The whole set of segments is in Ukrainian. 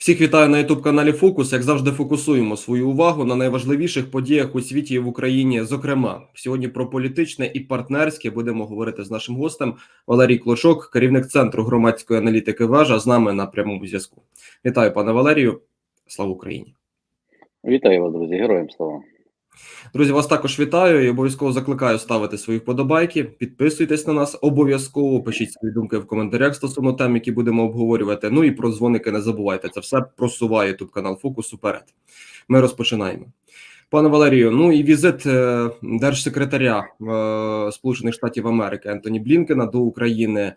Всіх вітаю на youtube каналі Фокус. Як завжди, фокусуємо свою увагу на найважливіших подіях у світі і в Україні. Зокрема, сьогодні про політичне і партнерське будемо говорити з нашим гостем Валерій Клочок, керівник центру громадської аналітики. Вежа з нами на прямому зв'язку. Вітаю, пане Валерію. Слава Україні! Вітаю вас, друзі, героям слава. Друзі, вас також вітаю і обов'язково закликаю ставити свої вподобайки. Підписуйтесь на нас обов'язково. Пишіть свої думки в коментарях стосовно тем, які будемо обговорювати. Ну і про дзвоники не забувайте. Це все просуває тут канал Фокус уперед. Ми розпочинаємо. Пане Валерію, ну і візит е, держсекретаря е, Сполучених Штатів Америки Ентоні Блінкена до України.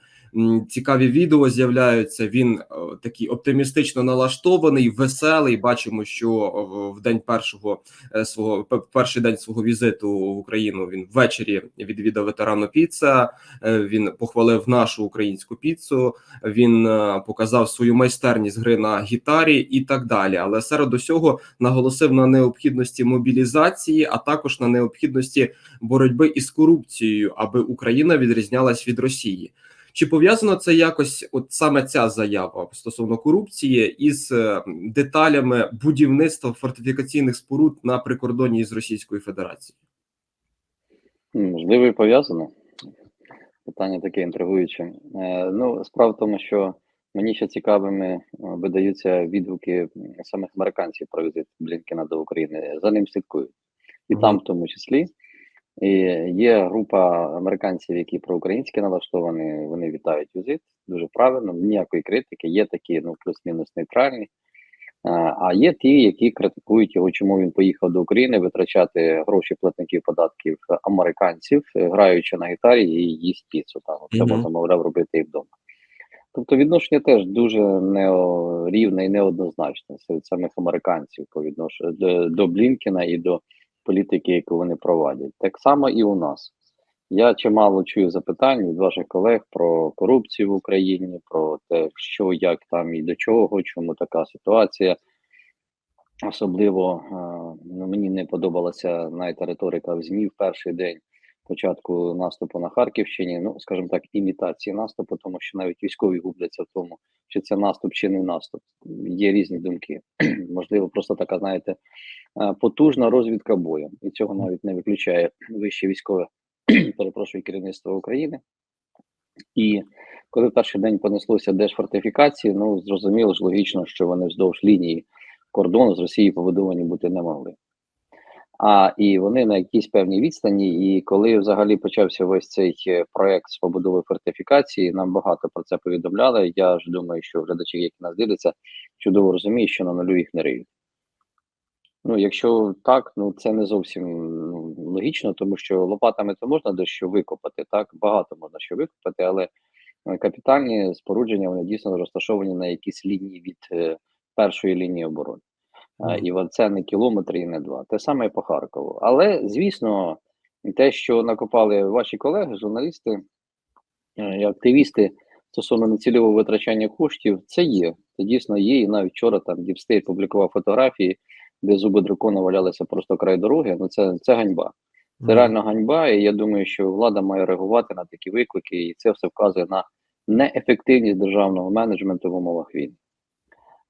Цікаві відео з'являються. Він е, такий оптимістично налаштований, веселий. Бачимо, що е, в день першого е, свого перший день свого візиту в Україну він ввечері відвідав ветерану піца. Він похвалив нашу українську піцу. Він показав свою майстерність гри на гітарі і так далі. Але серед усього наголосив на необхідності мобілізації, а також на необхідності боротьби із корупцією, аби Україна відрізнялась від Росії. Чи пов'язано це якось, от саме ця заява стосовно корупції, із е, деталями будівництва фортифікаційних споруд на прикордонні з Російською Федерацією? Можливо, і пов'язано. Питання таке інтригуюче. Е, ну, справа в тому, що мені ще цікавими е, видаються відгуки самих американців про візит Блінкена до України. За ним слідкують. І Мгм. там, в тому числі. І є група американців, які проукраїнські налаштовані, вони вітають візит. Дуже правильно, ніякої критики. Є такі, ну, плюс-мінус нейтральні. А, є ті, які критикують його, чому він поїхав до України витрачати гроші платників податків американців, граючи на гітарі і їсть піцу. Там це можна мовляв робити і вдома. Тобто відношення теж дуже нерівне і неоднозначне серед самих американців по відношенню до, до Блінкена і до політики, яку вони провадять. Так само і у нас. Я чимало чую запитань від ваших колег про корупцію в Україні, про те, що як там і до чого, чому така ситуація. Особливо е, ну, мені не подобалася навіть риторика в ЗМІ в перший день початку наступу на Харківщині. Ну, скажімо так, імітації наступу, тому що навіть військові губляться в тому, чи це наступ, чи не наступ. Є різні думки. Можливо, просто така, знаєте, е, потужна розвідка бою, і цього навіть не виключає вище військове перепрошую керівництво України. І коли перший день понеслося держфортифікації, ну зрозуміло ж логічно, що вони вздовж лінії кордону з Росією побудовані бути не могли. А і вони на якійсь певній відстані. І коли взагалі почався весь цей е, проект з побудови фортифікації, нам багато про це повідомляли. Я ж думаю, що глядачі, які нас дивляться, чудово розуміють, що на нулю їх не риють. Ну, якщо так, ну це не зовсім ну, логічно, тому що лопатами то можна дещо викопати, так багато можна що викопати, але е, капітальні спорудження вони дійсно розташовані на якійсь лінії від е, першої лінії оборони. А, І це не кілометр і не два. Те саме і по Харкову. Але звісно, те, що накопали ваші колеги, журналісти е, і активісти стосовно нецільового витрачання коштів, це є. Це дійсно є. І навіть вчора там Діпстейт публікував фотографії, де зуби дракона валялися просто край дороги. Ну це, це ганьба. Це реально ганьба, і я думаю, що влада має реагувати на такі виклики, і це все вказує на неефективність державного менеджменту в умовах війни.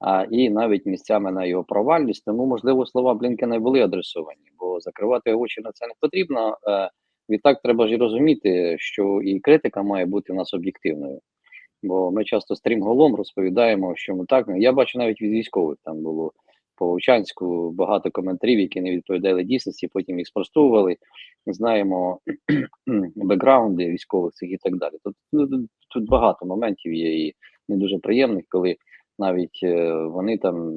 А, і навіть місцями на його провальність. Тому, можливо, слова Блінкена були адресовані, бо закривати очі на це не потрібно. Е, відтак треба ж і розуміти, що і критика має бути в нас об'єктивною. Бо ми часто стрімголом розповідаємо, що ми так. Я бачу навіть від військових там було по Вовчанську багато коментарів, які не відповідали дійсності, потім їх спростовували. Знаємо бекграунди військових цих і так далі. Тут, тут багато моментів є і не дуже приємних, коли навіть е, вони там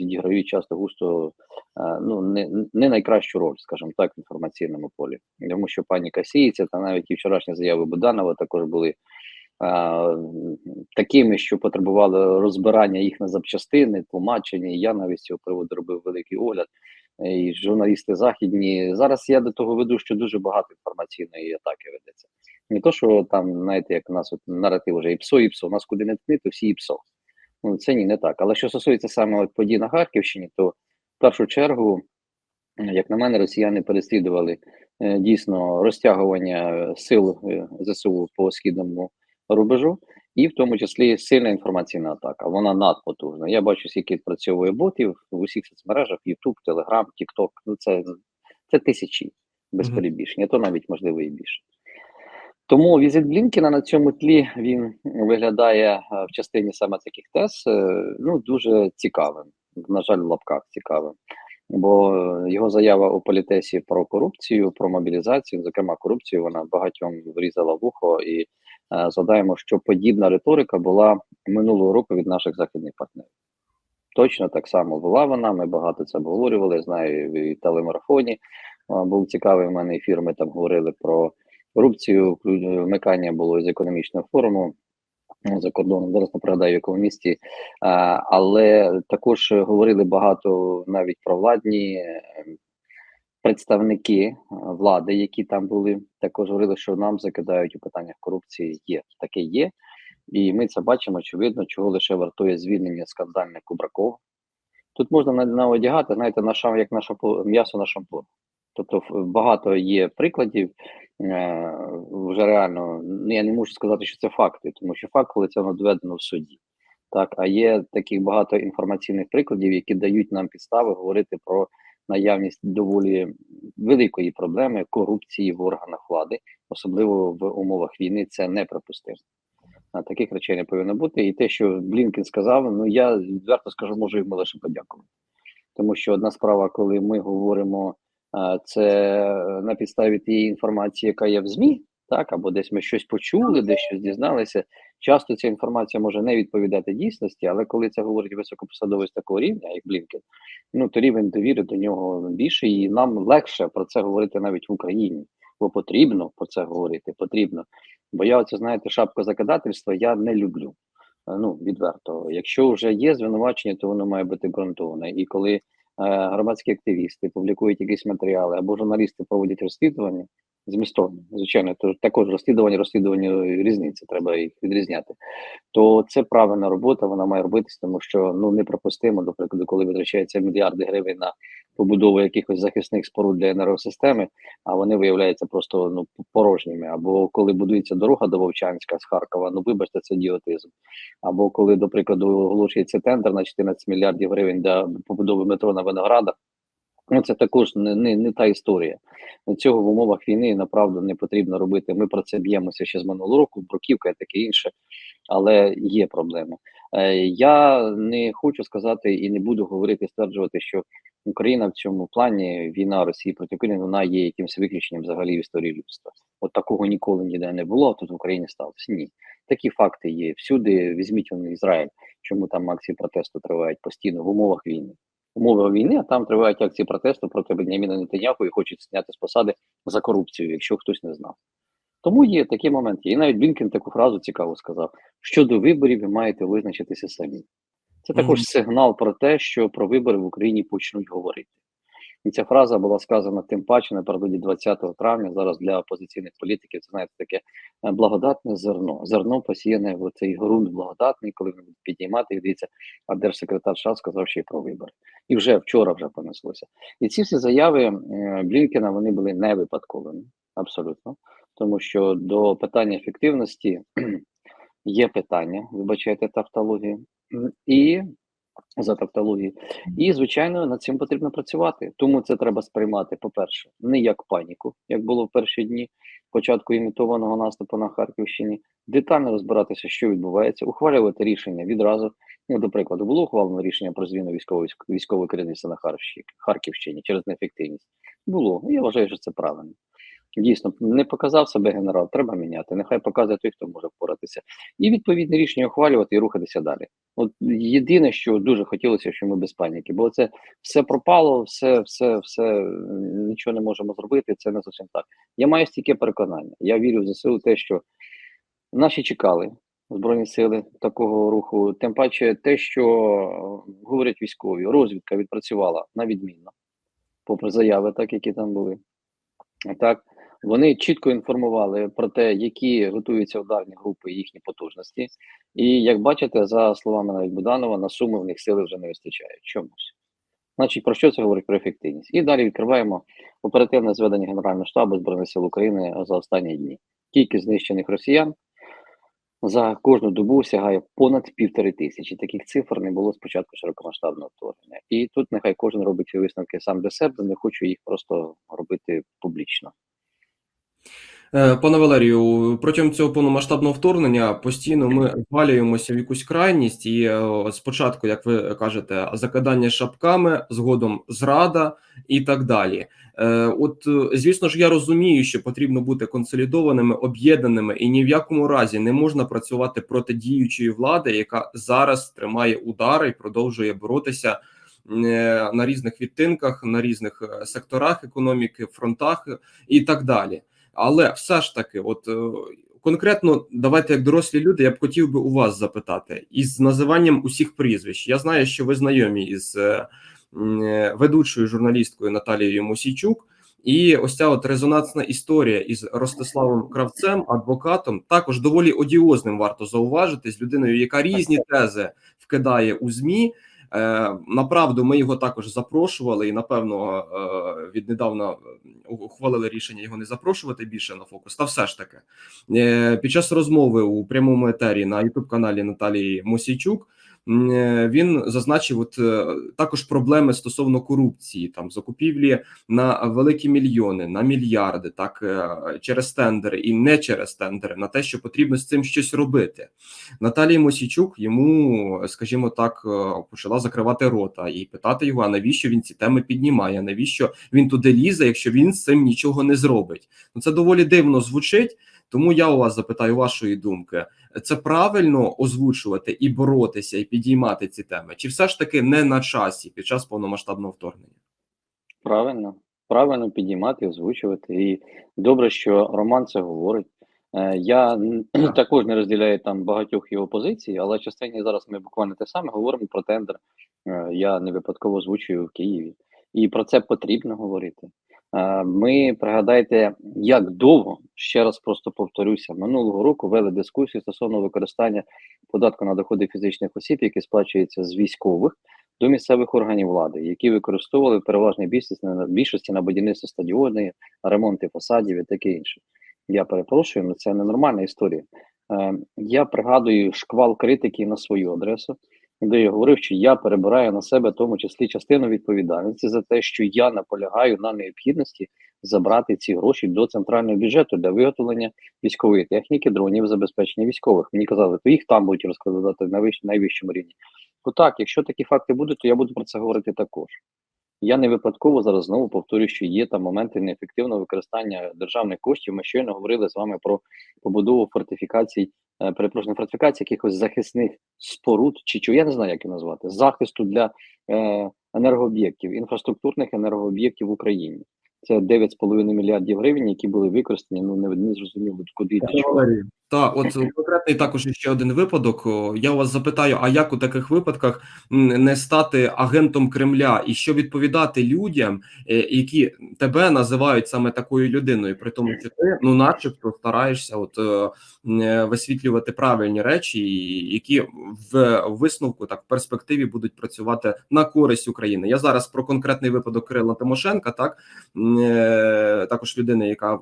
відіграють часто густо е, ну не, не найкращу роль, скажімо так, в інформаційному полі. Тому що паніка сіється, та навіть і вчорашні заяви Буданова також були а, такими, що потребували розбирання їх на запчастини, тлумачення. Я навіть з цього приводу робив великий огляд. Е, І журналісти західні зараз я до того веду, що дуже багато інформаційної атаки ведеться. Не то, що там, знаєте, як у нас от наратив вже і псо, і псо, у нас куди не ткни, то всі і псо. Ну це ні, не так. Але що стосується саме от подій на Харківщині, то в першу чергу, е, як на мене, росіяни переслідували е, дійсно розтягування сил е, ЗСУ по східному рубежу. і в тому числі сильна інформаційна атака. Вона надпотужна. Я бачу, скільки працює ботів в усіх соцмережах: YouTube, Telegram, TikTok. Ну це, це тисячі без перебільшення, то навіть можливо і більше. Тому візит Блінкіна на цьому тлі він виглядає е, в частині саме таких тез е, ну дуже цікавим. На жаль, в лапках цікавим. Бо е, його заява у політесі про корупцію, про мобілізацію, зокрема корупцію, вона багатьом врізала вухо, і е, згадаємо, що подібна риторика була минулого року від наших західних партнерів. Точно так само була вона. Ми багато це обговорювали. Знаю і в телемарафоні. Був цікавий в мене ефір. Ми там говорили про корупцію. Вмикання було з економічного форуму ну, за кордоном. Зараз не пригадаю, в якому місті. Але також говорили багато навіть про владні е, представники е, влади, які там були. Також говорили, що нам закидають у питаннях корупції. Є таке є. І ми це бачимо, очевидно, чого лише вартує звільнення скандальне Кубракова. Тут можна на- наодягати, знаєте, на шам, як на шампу, м'ясо на шампур. Тобто багато є прикладів. Е, вже реально, ну я не можу сказати, що це факти, тому що факт, коли це доведено в суді. Так, а є таких багато інформаційних прикладів, які дають нам підстави говорити про наявність доволі великої проблеми корупції в органах влади, особливо в умовах війни. Це неприпустимо. А таких речей не повинно бути. І те, що Блінкен сказав, ну я відверто скажу, можу йому лише подякувати. Тому що одна справа, коли ми говоримо це на підставі тієї інформації, яка є в ЗМІ, так, або десь ми щось почули, десь щось дізналися. Часто ця інформація може не відповідати дійсності, але коли це говорить високопосадовець такого рівня, як Блінкен, ну то рівень довіри до нього більший, і нам легше про це говорити навіть в Україні, бо потрібно про це говорити, потрібно. Бо я оце, знаєте, шапку закидательства я не люблю. Е, Ну, відверто. Якщо вже є звинувачення, то воно має бути ґрунтоване. І коли е, громадські активісти публікують якісь матеріали або журналісти проводять розслідування змістовні, звичайно, то також розслідування, розслідування різниці, треба їх відрізняти. То це правильна робота, вона має робитися, тому що ну неприпустимо, до прикладу, коли витрачаються мільярди гривень на побудову якихось захисних споруд для енергосистеми, а вони виявляються просто ну порожніми. Або коли будується дорога до Вовчанська з Харкова, ну вибачте, це ідіотизм. Або коли, до прикладу, оголошується тендер на 14 мільярдів гривень для побудови метро на Виноградах. Ну, це також не, не, не та історія. Цього в умовах війни направду не потрібно робити. Ми про це б'ємося ще з минулого року, бруківка і таке інше, але є проблеми. Е, я не хочу сказати і не буду говорити, стверджувати, що Україна в цьому плані війна Росії проти України вона є якимось виключенням взагалі в історії людства. От такого ніколи ніде не було. а Тут в Україні сталося. Ні, такі факти є всюди. Візьміть он Ізраїль, чому там акції протесту тривають постійно в умовах війни. Умови війни, а там тривають акції протесту проти Беняміна Нетаньяху і хочуть зняти з посади за корупцію, якщо хтось не знав. Тому є такі моменти. І навіть Блінкен таку фразу цікаво сказав: щодо виборів ви маєте визначитися самі. Це також Мгм. сигнал про те, що про вибори в Україні почнуть говорити. І ця фраза була сказана тим паче напередодні 20 травня. Зараз для опозиційних політиків це знаєте таке е, благодатне зерно. Зерно посіяне в цей ґрунт благодатний, коли вони підіймати. І дивіться, а держсекретар США сказав ще й про вибори. І вже вчора вже понеслося. І ці всі заяви е, Блінкена вони були не випадковими, абсолютно. Тому що до питання ефективності є питання, вибачайте тавтологію, і за тавтологію. І, звичайно, над цим потрібно працювати. Тому це треба сприймати, по-перше, не як паніку, як було в перші дні початку імітованого наступу на Харківщині, детально розбиратися, що відбувається, ухвалювати рішення відразу. Ну, до прикладу, було ухвалено рішення про зміну військової військової керівництва на Харківщині через неефективність. Було. Я вважаю, що це правильно. Дійсно, не показав себе генерал, треба міняти. Нехай показує той, хто може впоратися, і відповідне рішення ухвалювати і рухатися далі. От єдине, що дуже хотілося, що ми без паніки, бо це все пропало, все, все, все нічого не можемо зробити. Це не зовсім так. Я маю стільки переконання. Я вірю в ЗСУ, те, що наші чекали збройні сили такого руху. Тим паче, те, що говорять військові, розвідка відпрацювала на відмінно, попри заяви, так які там були. Так, вони чітко інформували про те, які готуються ударні групи і їхні потужності. І як бачите, за словами навіть Буданова, на суми в них сили вже не вистачає чомусь. Значить, про що це говорить про ефективність? І далі відкриваємо оперативне зведення Генерального штабу Збройних сил України за останні дні. Кількість знищених росіян за кожну добу сягає понад півтори тисячі. Таких цифр не було з початку широкомасштабного вторгнення. І тут нехай кожен робить висновки сам для себе. Не хочу їх просто робити публічно. Е, Пане Валерію, протягом цього повномасштабного вторгнення постійно ми звалюємося в якусь крайність, і е, спочатку, як ви кажете, закидання шапками, згодом зрада і так далі. Е, От, звісно ж, я розумію, що потрібно бути консолідованими, об'єднаними, і ні в якому разі не можна працювати проти діючої влади, яка зараз тримає удари і продовжує боротися на різних відтинках, на різних секторах економіки, фронтах і так далі. Але все ж таки, от е, конкретно, давайте як дорослі люди, я б хотів би у вас запитати із називанням усіх прізвищ. Я знаю, що ви знайомі із е, е, ведучою журналісткою Наталією Мосійчук. І ось ця от резонансна історія із Ростиславом Кравцем, адвокатом, також доволі одіозним варто зауважити з людиною, яка різні тези вкидає у змі. Е, Направду, ми його також запрошували, і напевно е, віднедавна ухвалили рішення його не запрошувати більше на фокус. Та все ж таки Е, під час розмови у прямому етері на youtube каналі Наталії Мосійчук. Е, Він зазначив, от е, також проблеми стосовно корупції, там закупівлі на великі мільйони, на мільярди, так е, через тендери і не через тендери, на те, що потрібно з цим щось робити. Наталія Мосійчук йому, скажімо так, почала закривати рота і питати його: а навіщо він ці теми піднімає? Навіщо він туди лізе, якщо він з цим нічого не зробить? Ну це доволі дивно звучить. Тому я у вас запитаю вашої думки: це правильно озвучувати і боротися, і підіймати ці теми, чи все ж таки не на часі під час повномасштабного вторгнення? Правильно, правильно підіймати, озвучувати. І добре, що Роман це говорить. Е, Я також не розділяю там багатьох його позицій, але частині зараз ми буквально те саме говоримо про тендер. Е, Я не випадково озвучую в Києві. І про це потрібно говорити. Е, Ми пригадайте, як довго, ще раз просто повторюся, минулого року вели дискусію стосовно використання податку на доходи фізичних осіб, який сплачується з військових до місцевих органів влади, які використовували в переважній на більшості на будівництво стадіонів, ремонти фасадів і таке інше. Я перепрошую, але це ненормальна історія. Е, я пригадую шквал критики на свою адресу, де я говорив, що я перебираю на себе в тому числі частину відповідальності за те, що я наполягаю на необхідності забрати ці гроші до центрального бюджету для виготовлення військової техніки, дронів, забезпечення військових. Мені казали, то їх там будуть розкладати на вищ- найвищому рівні. То так, якщо такі факти будуть, то я буду про це говорити також. Я не випадково зараз знову повторюю, що є там моменти неефективного використання державних коштів. Ми щойно говорили з вами про побудову фортифікацій, перепрошую, не якихось захисних споруд, чи чого я не знаю, як її назвати, захисту для е, енергооб'єктів, інфраструктурних енергооб'єктів в Україні. Це 9,5 мільярдів гривень, які були використані. Ну не, не зрозуміло куди і для чого. Так, от конкретний також ще один випадок. Я вас запитаю: а як у таких випадках не стати агентом Кремля і що відповідати людям, е, які тебе називають саме такою людиною, при тому, що ти ну, начебто, стараєшся от е, висвітлювати правильні речі, які в висновку так в перспективі будуть працювати на користь України. Я зараз про конкретний випадок Кирила Тимошенка, так е, також людини, яка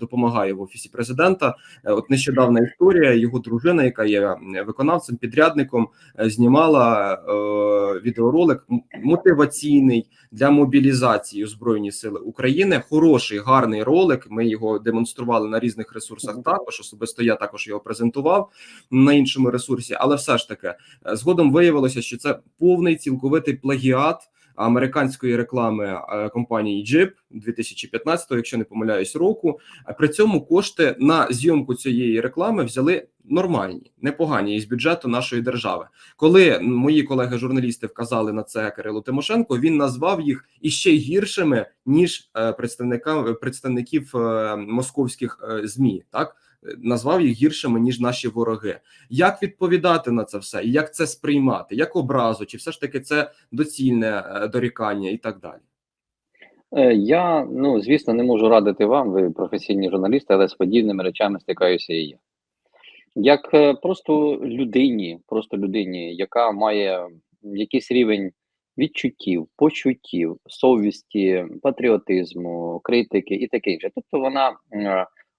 допомагає в офісі президента. Е, От нещодавна історія, його дружина, яка є виконавцем, підрядником, е, знімала е, відеоролик мотиваційний для мобілізації у Збройні Сили України. Хороший, гарний ролик. Ми його демонстрували на різних ресурсах. Також особисто я також його презентував на іншому ресурсі. Але все ж таки, е, згодом виявилося, що це повний цілковитий плагіат американської реклами е, компанії Jeep 2015, якщо не помиляюсь, року. При цьому кошти на зйомку цієї реклами взяли нормальні, непогані із бюджету нашої держави. Коли мої колеги-журналісти вказали на це Кирилу Тимошенко, він назвав їх іще гіршими ніж е, представникам представників е, московських змі. Так назвав їх гіршими ніж наші вороги. Як відповідати на це все, і як це сприймати, як образу, чи все ж таки це доцільне е, дорікання і так далі. Е, Я, ну звісно, не можу радити вам, ви професійні журналісти, але з подібними речами стикаюся і я. Як е, просто людині, просто людині, яка має якийсь рівень відчуттів, почуттів, совісті, патріотизму, критики і таке інше. Тобто вона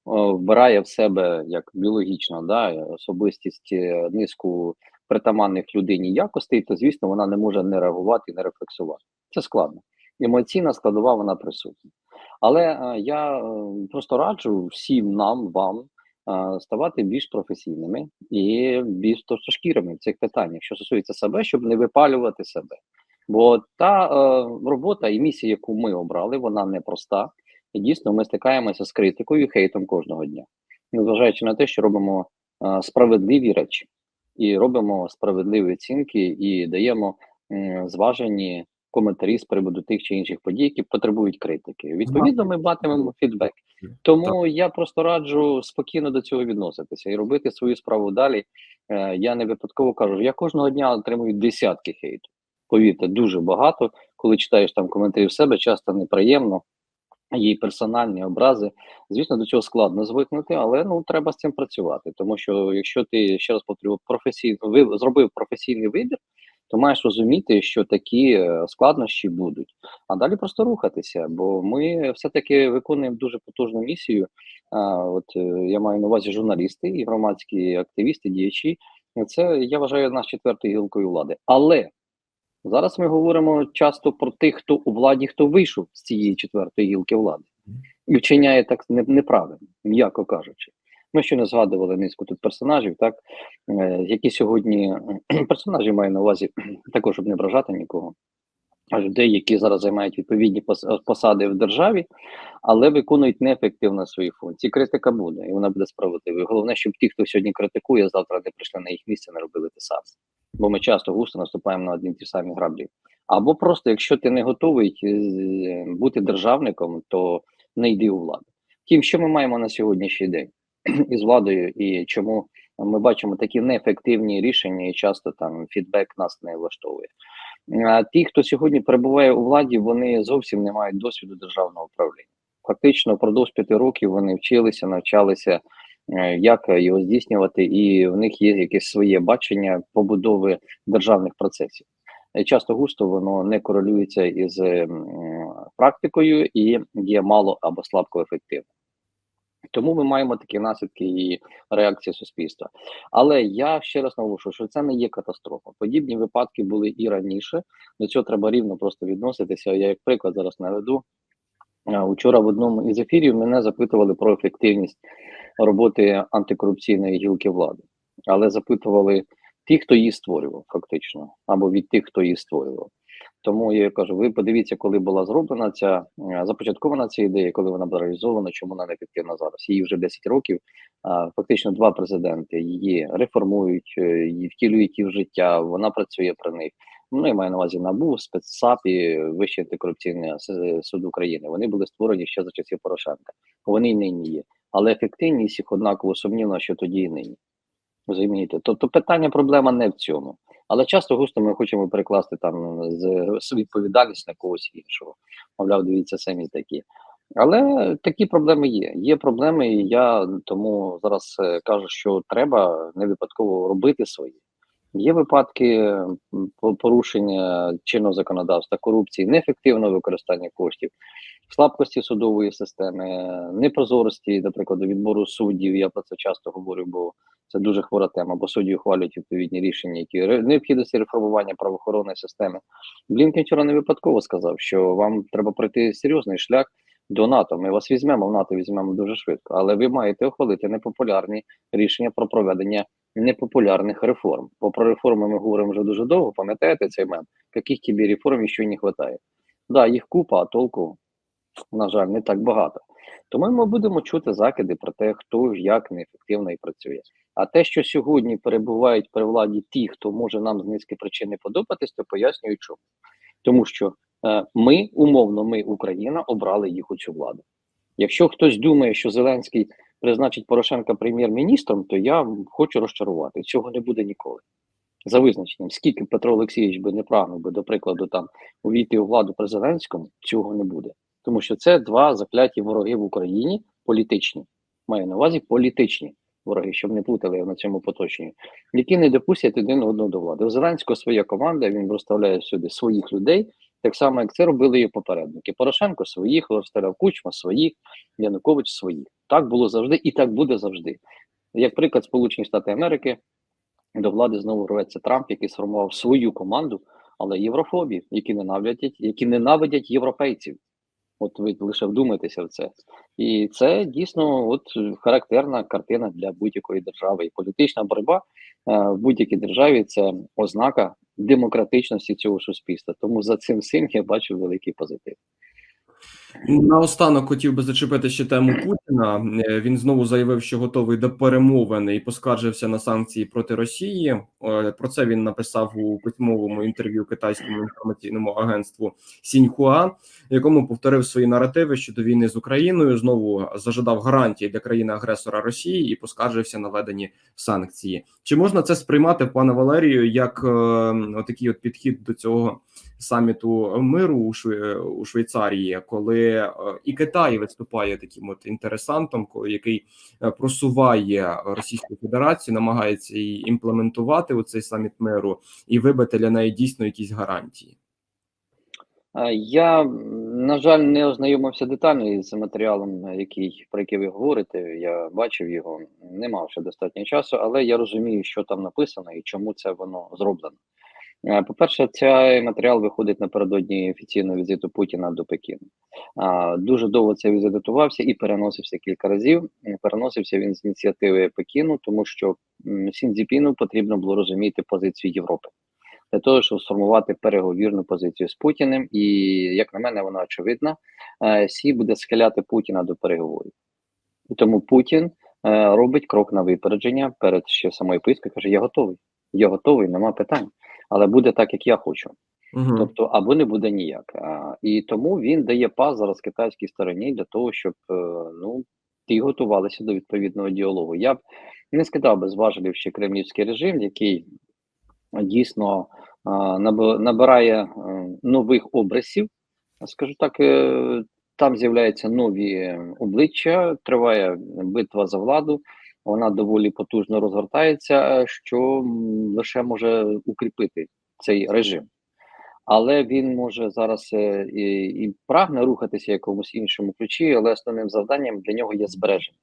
вбирає в себе як біологічна да, особистість е, низку притаманних людині якостей, то звісно вона не може не реагувати, не рефлексувати. Це складно. Емоційна складова вона присутня. Але е, я е, просто раджу всім нам, вам ставати більш професійними і більш товстошкірими в цих питаннях, що стосується себе, щоб не випалювати себе. Бо та е, робота і місія, яку ми обрали, вона непроста. І дійсно ми стикаємося з критикою і хейтом кожного дня, незважаючи на те, що робимо е, справедливі речі і робимо справедливі оцінки і даємо м, зважені коментарі з приводу тих чи інших подій, які потребують критики. Відповідно, ми матимемо фідбек. Тому я просто раджу спокійно до цього відноситися і робити свою справу далі. Е, я не випадково кажу, я кожного дня отримую десятки хейту. Повірте, дуже багато. Коли читаєш там коментарі в себе, часто неприємно. Й персональні образи. Звісно, до цього складно звикнути, але ну треба з цим працювати. Тому що якщо ти ще раз повторюю, професійно ви зробив професійний вибір, то маєш розуміти, що такі е, складнощі будуть. А далі просто рухатися, бо ми все-таки виконуємо дуже потужну місію. А, От е, я маю на увазі журналісти і громадські активісти, діячі. Це я вважаю нас четвертою гілкою влади. Але зараз ми говоримо часто про тих, хто у владі, хто вийшов з цієї четвертої гілки влади і вчиняє так неправильно, м'яко кажучи. Ми ще не згадували низку тут персонажів, так е, які сьогодні персонажі маю на увазі, також щоб не вражати нікого. Людей, які зараз займають відповідні посади в державі, але виконують неефективно свої функції. Критика буде, і вона буде справедливою. Головне, щоб ті, хто сьогодні критикує, завтра не прийшли на їх місце, не робили те. Бо ми часто густо наступаємо на одні ті самі граблі. Або просто, якщо ти не готовий е, бути державником, то не йди у владу. Втім, що ми маємо на сьогоднішній день із владою, і чому ми бачимо такі неефективні рішення, і часто там фідбек нас не влаштовує. А ті, хто сьогодні перебуває у владі, вони зовсім не мають досвіду державного управління. Фактично, впродовж п'яти років вони вчилися, навчалися, як його здійснювати, і в них є якесь своє бачення побудови державних процесів. Часто густо воно не корелюється із практикою і є мало або слабко ефективним. Тому ми маємо такі наслідки і реакції суспільства. Але я ще раз наголошую, що це не є катастрофа. Подібні випадки були і раніше. До цього треба рівно просто відноситися. Я як приклад зараз наведу. Учора в одному із ефірів мене запитували про ефективність роботи антикорупційної гілки влади, але запитували ті, хто її створював, фактично, або від тих, хто її створював. Тому я кажу: ви подивіться, коли була зроблена ця е, започаткована ця ідея, коли вона була реалізована, чому вона не ефективна зараз. Її вже 10 років. Фактично, два президенти її реформують, е, її втілюють її в життя. Вона працює при них. Ну, я маю на увазі НАБУ, спецсап і Вищий антикорупційний суд України. Вони були створені ще за часів Порошенка. Вони й нині є. Але ефективність їх однаково сумнівна, що тоді і нині. Розумієте? Тобто питання, проблема не в цьому. Але часто густо ми хочемо перекласти там з відповідальність на когось іншого. Мовляв, дивіться, самі такі. Але такі проблеми є. Є проблеми, і я тому зараз е, кажу, що треба не випадково робити свої. Є випадки порушення чинного законодавства, корупції, неефективного використання коштів, слабкості судової системи, непрозорості, наприклад, відбору суддів. Я про це часто говорю, бо це дуже хвора тема, бо судді ухвалюють відповідні рішення, які необхідності реформування правоохоронної системи. Блінкен вчора не випадково сказав, що вам треба пройти серйозний шлях до НАТО. Ми вас візьмемо в НАТО, візьмемо дуже швидко, але ви маєте ухвалити непопулярні рішення про проведення непопулярних реформ. Бо про реформи ми говоримо вже дуже довго. Пам'ятаєте цей мем? Яких тобі реформ ще не вистачає? Да, їх купа, а толку, на жаль, не так багато. Тому ми будемо чути закиди про те, хто як неефективно і працює. А те, що сьогодні перебувають при владі ті, хто може нам з низки причин не подобатись, то пояснюю чому. Тому що ми, умовно, ми, Україна, обрали їх у цю владу. Якщо хтось думає, що Зеленський призначить Порошенка прем'єр-міністром, то я хочу розчарувати. Цього не буде ніколи. За визначенням, скільки Петро Олексійович би не прагнув би, до прикладу, там увійти у владу при Зеленському, цього не буде. Тому що це два закляті вороги в Україні політичні. Маю на увазі політичні вороги, щоб не плутали на цьому поточенні, які не допустять один одного до влади. У Зеленського своя команда, він розставляє сюди своїх людей, так само, як це робили її попередники. Порошенко своїх, розставляв Кучма своїх, Янукович своїх. Так було завжди, і так буде завжди. Як приклад, Сполучені Штати Америки до влади знову рветься Трамп, який сформував свою команду, але єврофобів, які ненавидять, які ненавидять європейців. От ви лише вдумайтеся в це, і це дійсно от характерна картина для будь-якої держави. І політична боротьба е, в будь-якій державі це ознака демократичності цього суспільства. Тому за цим всім я бачу великий позитив. Наостанок хотів би зачепити ще тему Путіна. Е, Він знову заявив, що готовий до перемовин і поскаржився на санкції проти Росії. Е, Про це він написав у письмовому інтерв'ю китайському інформаційному агентству Сіньхуа, якому повторив свої наративи щодо війни з Україною. Знову зажадав гарантії для країни-агресора Росії і поскаржився на введені санкції. Чи можна це сприймати, пане Валерію, як е, отакий от підхід до цього? Саміту миру у, Шве- у Швейцарії, коли е, і Китай виступає таким от інтересантом, який е, просуває Російську Федерацію, намагається її імплементувати у цей саміт миру і вибити для неї дійсно якісь гарантії. Я, на жаль, не ознайомився детально із матеріалом, е, який про який ви говорите. Я бачив його, не мав ще достатньо часу, але я розумію, що там написано і чому це воно зроблено. Е, По-перше, цей матеріал виходить напередодні офіційного візиту Путіна до Пекіну. Дуже довго цей візит готувався і переносився кілька разів. Переносився він з ініціативи Пекіну, тому що м, Сін Цзіпіну потрібно було розуміти позицію Європи для того, щоб сформувати переговірну позицію з Путіним. І як на мене, вона очевидна. Е, Сі буде схиляти Путіна до переговорів. І тому Путін е, робить крок на випередження перед ще самою поїздкою. Каже: Я готовий, я готовий, нема питань. Але буде так, як я хочу. Угу. Тобто, або не буде ніяк. А, і тому він дає пас зараз китайській стороні для того, щоб е, ну ті готувалися до відповідного діалогу. Я б не скидав без важелів ще кремлівський режим, який дійсно е, набирає е, нових образів. Скажу так, е, там з'являються нові обличчя, триває битва за владу. Вона доволі потужно розгортається, що лише може укріпити цей режим але він може зараз е, і, і прагне рухатися якомусь іншому ключі, але основним завданням для нього є збереження.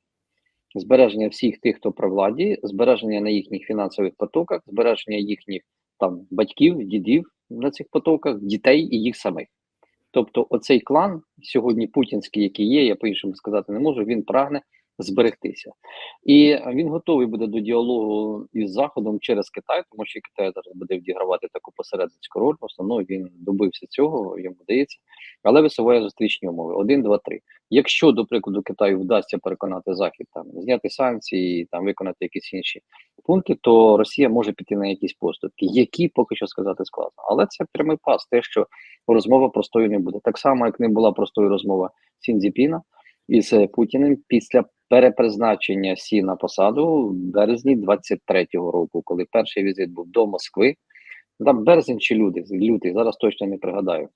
Збереження всіх тих, хто при владі, збереження на їхніх фінансових потоках, збереження їхніх там батьків, дідів на цих потоках, дітей і їх самих. Тобто, оцей клан сьогодні путінський, який є, я по-іншому сказати не можу, він прагне зберегтися. І він готовий буде до діалогу із Заходом через Китай, тому що Китай зараз буде відігравати таку посередницьку роль. Основно він добився цього, йому вдається, але висуває зустрічні умови: один, два, три. Якщо, до прикладу, Китаю вдасться переконати Захід там зняти санкції, там виконати якісь інші пункти, то Росія може піти на якісь поступки, які поки що сказати складно. Але це прямий пас, те, що розмова простою не буде. Так само, як не була простою розмова Сіндзіпіна із е, Путіним після перепризначення Сі на посаду в березні 23-го року, коли перший візит був до Москви. Там березень чи люди, лютий, зараз точно не пригадаю.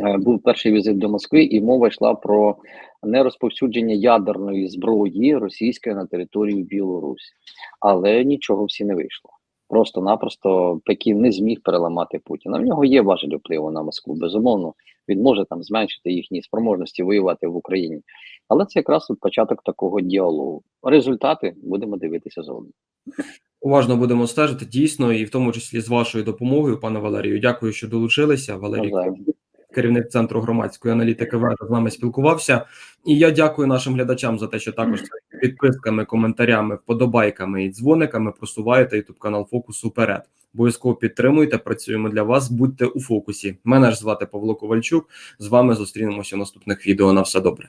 Е, Був перший візит до Москви, і мова йшла про нерозповсюдження ядерної зброї російської на територію Білорусі. Але нічого всі не вийшло. Просто-напросто Пекін не зміг переламати Путіна. В нього є важель впливу на Москву. Безумовно, він може там зменшити їхні спроможності воювати в Україні. Але це якраз от початок такого діалогу. Результати будемо дивитися згодом. Уважно будемо стежити дійсно, і в тому числі з вашою допомогою, пане Валерію. Дякую, що долучилися. Валерій керівник центру громадської аналітики «Вежа» з нами спілкувався. І я дякую нашим глядачам за те, що також підписками, коментарями, вподобайками і дзвониками просуваєте ютуб канал Фокус уперед. Обов'язково підтримуйте, працюємо для вас. Будьте у фокусі. Мене ж звати Павло Ковальчук. З вами зустрінемося в наступних відео. На все добре.